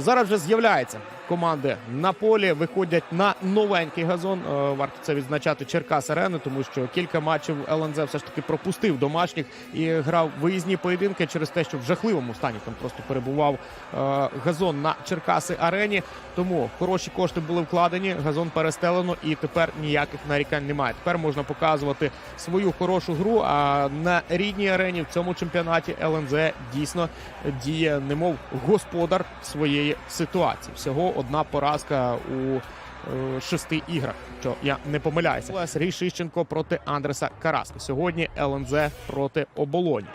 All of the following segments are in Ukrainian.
Зараз вже з'являється команди на полі, виходять на новенький газон. Е, Варто це відзначати Черкас Арени, тому що кілька матчів ЛНЗ все ж таки пропустив домашніх і грав виїзні поєдинки через те, що в жахливому стані там просто перебував е, газон на Черкаси Арені. Тому хороші кошти були вкладені, газон перестелено, і тепер ніяких нарікань немає. Тепер можна показувати свою хорошу гру. А на рідній арені в цьому чемпіонаті ЛНЗ дійсно діє, немов господар своєї ситуації. Всього одна поразка у е, шести іграх. Що я не помиляюся. Сергій Шищенко проти Андреса Караска. Сьогодні ЛНЗ проти оболоні.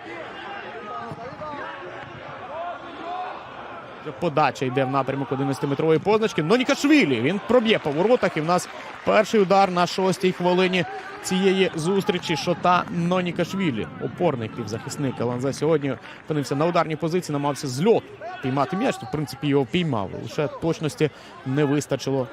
Подача йде в напрямок 11-метрової позначки. Нонікашвілі він проб'є по воротах. І в нас перший удар на шостій хвилині цієї зустрічі. Шота Нонікашвілі. Опорний півзахисник ЛНЗ сьогодні опинився на ударній позиції, намагався з піймати м'яч. В принципі, його піймав. Лише точності не вистачило.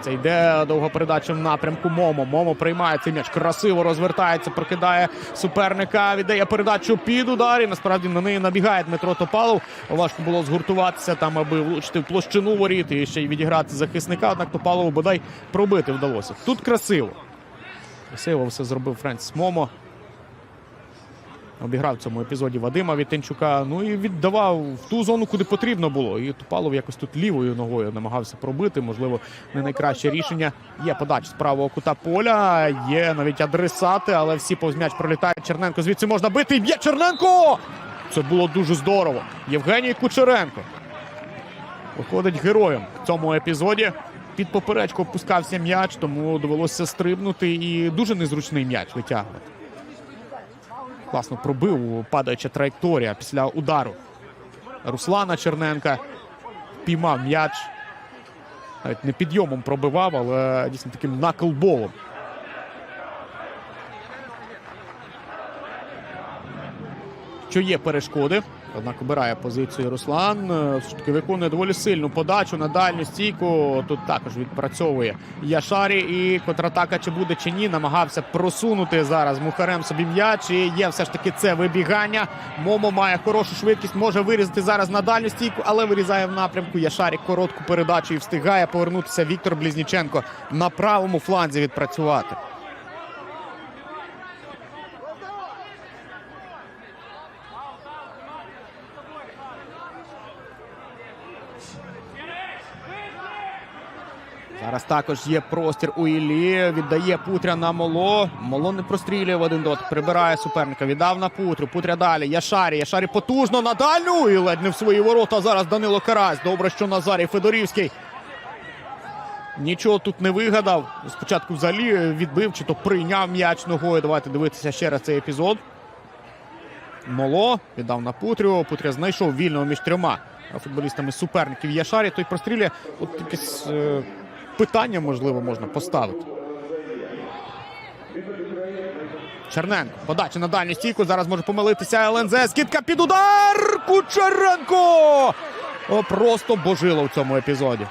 Це йде довга передача в напрямку Момо. Момо приймає цей м'яч. Красиво розвертається, прокидає суперника. Віддає передачу під удар. І насправді на неї набігає Дмитро Топалов. Важко було згуртуватися там, аби влучити в площину воріт і ще й відіграти захисника. Однак Топалову бодай пробити вдалося. Тут красиво. Красиво все зробив Френсіс Момо. Обіграв в цьому епізоді Вадима Вітенчука. Ну і віддавав в ту зону, куди потрібно було. І Тупалов якось тут лівою ногою намагався пробити. Можливо, не найкраще рішення. Є подача з правого кута поля. Є навіть адресати, але всі повз м'яч пролітають. Черненко звідси можна бити. І Б'є Черненко! Це було дуже здорово. Євгеній Кучеренко виходить героєм в цьому епізоді. Під поперечку опускався м'яч, тому довелося стрибнути. І дуже незручний м'яч витягувати. Класно пробив падаюча траєкторія після удару Руслана Черненка. Піймав м'яч. Навіть не підйомом пробивав, але дійсно таким наклболом. Що є перешкоди. Однак обирає позицію Руслан. Е, Все ж таки виконує доволі сильну подачу на дальню стійку. Тут також відпрацьовує Яшарі. І контратака чи буде, чи ні. Намагався просунути зараз Мухарем собі м'яч. І є все ж таки це вибігання. Момо має хорошу швидкість, може вирізати зараз на дальню стійку, але вирізає в напрямку. Яшарі коротку передачу і встигає повернутися Віктор Близніченко на правому фланзі відпрацювати. Зараз також є простір у Іллі. Віддає Путря на Моло. Моло не прострілює в один дот. Прибирає суперника. Віддав на Путрю. Путря далі. Яшарі. Яшарі потужно на дальню. І ледь не в свої ворота. Зараз Данило Карась. Добре, що Назарій Федорівський. Нічого тут не вигадав. Спочатку взагалі відбив чи то прийняв м'яч ногою. Давайте дивитися ще раз цей епізод. Моло віддав на Путрю. Путря знайшов вільного між трьома футболістами суперників Яшарі. Той прострілює. От якесь е, питання, можливо, можна поставити. Черненко. Подача на дальню стійку. Зараз може помилитися ЛНЗ. Скидка під удар. Кучеренко! О, просто божило в цьому епізоді.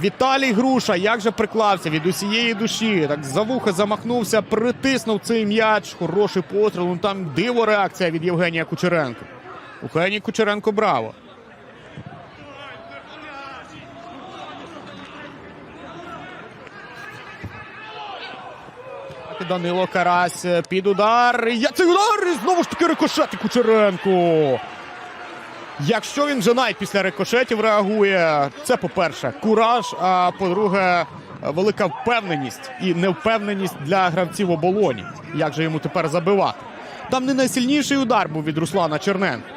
Віталій Груша як же приклався від усієї душі. Так за вуха замахнувся, притиснув цей м'яч. Хороший постріл. Ну там диво реакція від Євгенія Кучеренко. Євгеній Кучеренко браво. Данило Карась е, під удар. Я цей удар! І знову ж таки рикошет Кучеренко. Якщо він вже навіть після рикошетів реагує, це по-перше, кураж, а по-друге, велика впевненість і невпевненість для гравців оболоні. Як же йому тепер забивати? Там не найсильніший удар був від Руслана Черненка.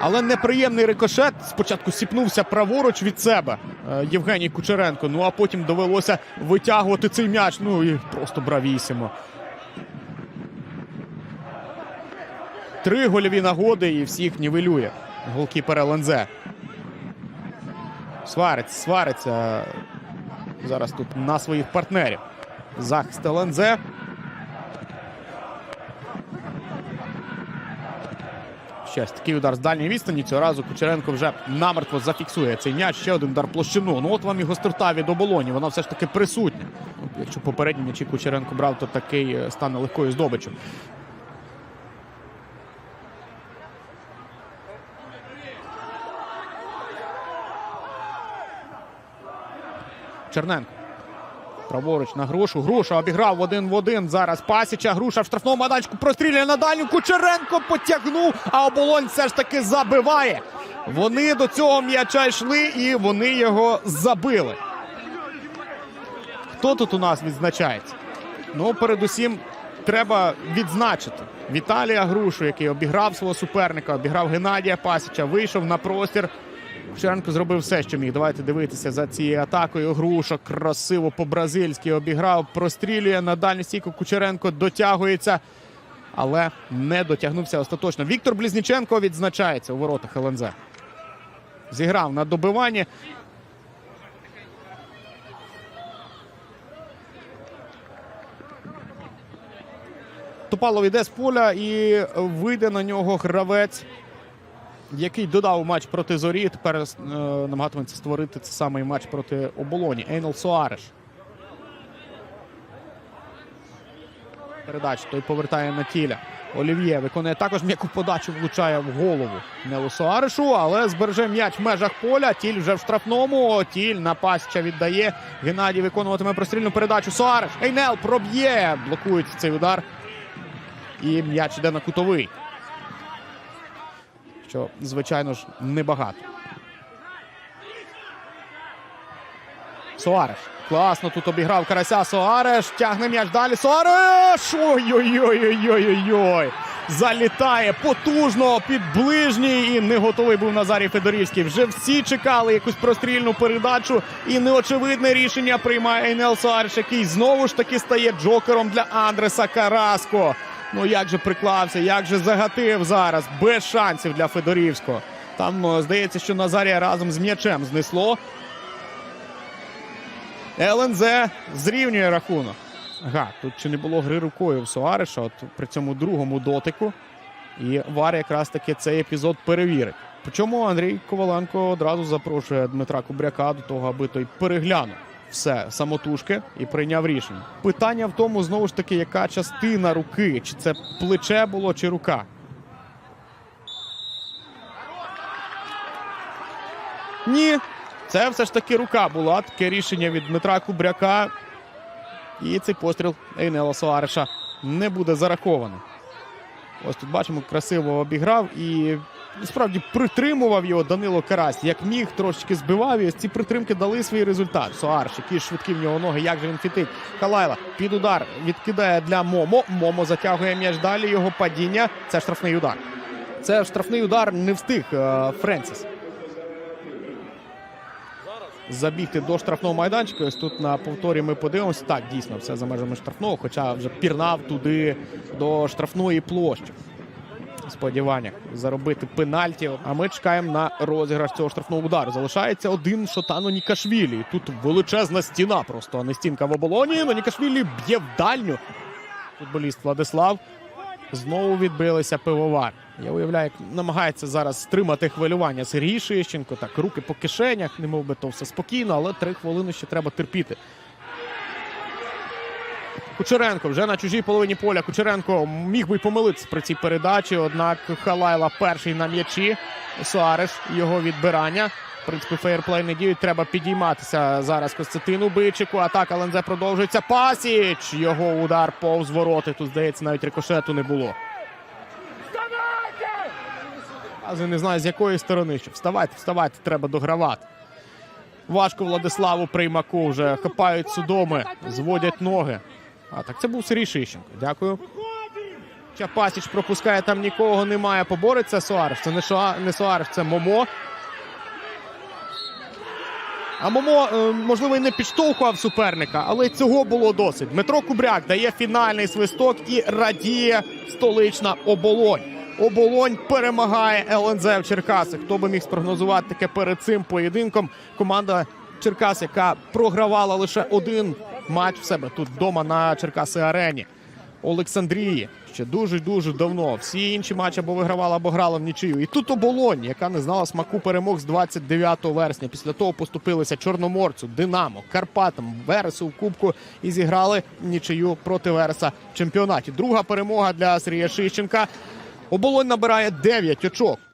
Але неприємний рикошет спочатку сіпнувся праворуч від себе е, Євгеній Кучеренко. Ну а потім довелося витягувати цей м'яч. Ну і просто бравісімо. Три гольові нагоди і всіх нівелює. Голкіпер ЛНЗ. Свариться, свариться зараз тут на своїх партнерів. Захист ЛНЗ. Щось такий удар з дальньої відстані. Цього разу Кучеренко вже намертво зафіксує цей м'яч. Ще один удар площину. Ну от вам і гострота від оболоні. Вона все ж таки присутня. Якщо попередні м'ячі Кучеренко брав, то такий е, стане легкою здобичем. Черненко. Праворуч на грушу. Груша обіграв один в один. Зараз Пасіча. Груша в штрафному майданчику прострілює на дальню. Кучеренко потягнув, а оболонь все ж таки забиває. Вони до цього м'яча йшли і вони його забили. Хто тут у нас відзначається? Ну, передусім, треба відзначити Віталія Грушу, який обіграв свого суперника, обіграв Геннадія Пасіча, вийшов на простір. Кучеренко зробив все, що міг. Давайте дивитися за цією атакою. Груша красиво по-бразильськи обіграв, прострілює на дальню стійку. Кучеренко дотягується, але не дотягнувся остаточно. Віктор Близніченко відзначається у воротах ЛНЗ. Зіграв на добиванні. Топалов йде з поля і вийде на нього гравець, який додав матч проти зорі. Тепер е, намагатиметься створити цей самий матч проти оболоні. Ейнел Соареш. Передача той повертає на тіля. Олів'є виконує також м'яку подачу, влучає в голову Нелу Соарешу, але збереже м'яч в межах поля. Тіль вже в штрафному. Тіль на віддає. Геннадій виконуватиме прострільну передачу. Соареш. Ейнел проб'є. Блокують цей удар. І м'яч йде на кутовий. Що, звичайно ж, небагато. Соареш. Класно тут обіграв карася Соареш. Тягне м'яч далі. Соареш! Ой-ой-ой-ой-ой-ой. Залітає потужно під ближній і не готовий був Назарій Федорівський. Вже всі чекали якусь прострільну передачу. І неочевидне рішення приймає Енел Соареш, який знову ж таки стає джокером для Андреса Караско. Ну як же приклався, як же загатив зараз. Без шансів для Федорівського. Там е, здається, що Назарія разом з м'ячем знесло. ЛНЗ зрівнює рахунок. Ага, тут чи не було гри рукою в Суареша, от при цьому другому дотику. І Вар якраз таки цей епізод перевірить. Причому Андрій Коваленко одразу запрошує Дмитра Кубряка до того, аби той переглянув все самотужки і прийняв рішення. Питання в тому, знову ж таки, яка частина руки, чи це плече було, чи рука. Ні, це все ж таки рука була. Таке рішення від Дмитра Кубряка. І цей постріл Ейнела Суареша не буде зарахований. Ось тут бачимо, красиво обіграв і справді притримував його Данило Карась. Як міг, трошечки збивав. І ці притримки дали свій результат. Суареш, які швидкі в нього ноги, як же він фітить. Калайла під удар відкидає для Момо. Момо затягує м'яч далі. Його падіння. Це штрафний удар. Це штрафний удар не встиг е, Френсіс. Забігти до штрафного майданчика. Ось тут на повторі ми подивимося. Так, дійсно, все за межами штрафного, хоча вже пірнав туди до штрафної площі. Сподіваннях заробити пенальті. А ми чекаємо на розіграш цього штрафного удару. Залишається один Шотано Нікашвілі. Тут величезна стіна, просто не стінка в оболоні. Но Нікашвілі б'є в дальню. Футболіст Владислав. Знову відбилися пивовар. Я уявляю, як намагається зараз стримати хвилювання Сергій Шищенко. Так, руки по кишенях, не би то все спокійно, але три хвилини ще треба терпіти. Кучеренко вже на чужій половині поля. Кучеренко міг би й помилитися при цій передачі. Однак Халайла перший на м'ячі. Суареш його відбирання. В принципі, фейерплей не діють. Треба підійматися зараз Костянтину Бичику. Атака Лензе продовжується. Пасіч! Його удар повз вороти. Тут, здається, навіть рикошету не було. Ази не знаю, з якої сторони. Що вставайте, вставайте, треба догравати. Важко Владиславу Приймаку вже хапають судоми, зводять ноги. А так це був Сергій Шищенко. Дякую. Чапасіч пропускає там нікого немає. Побореться Суареш. Це не, Шуа, не Суареш, це Момо. А Момо, е, можливо, і не підштовхував суперника, але цього було досить. Дмитро Кубряк дає фінальний свисток і радіє столична оболонь. Оболонь перемагає ЛНЗ в Черкасах. Хто би міг спрогнозувати таке перед цим поєдинком? Команда Черкас, яка програвала лише один матч в себе тут вдома на Черкаси Арені. Олександрії ще дуже дуже давно. Всі інші матчі або вигравала, або грала в нічию. І тут оболонь, яка не знала смаку перемог з 29 вересня. Після того поступилися Чорноморцю, Динамо, Карпатам, Вересу в Кубку і зіграли нічию проти Вереса в чемпіонаті. Друга перемога для Сергія Шищенка. Оболонь набирає 9 очок.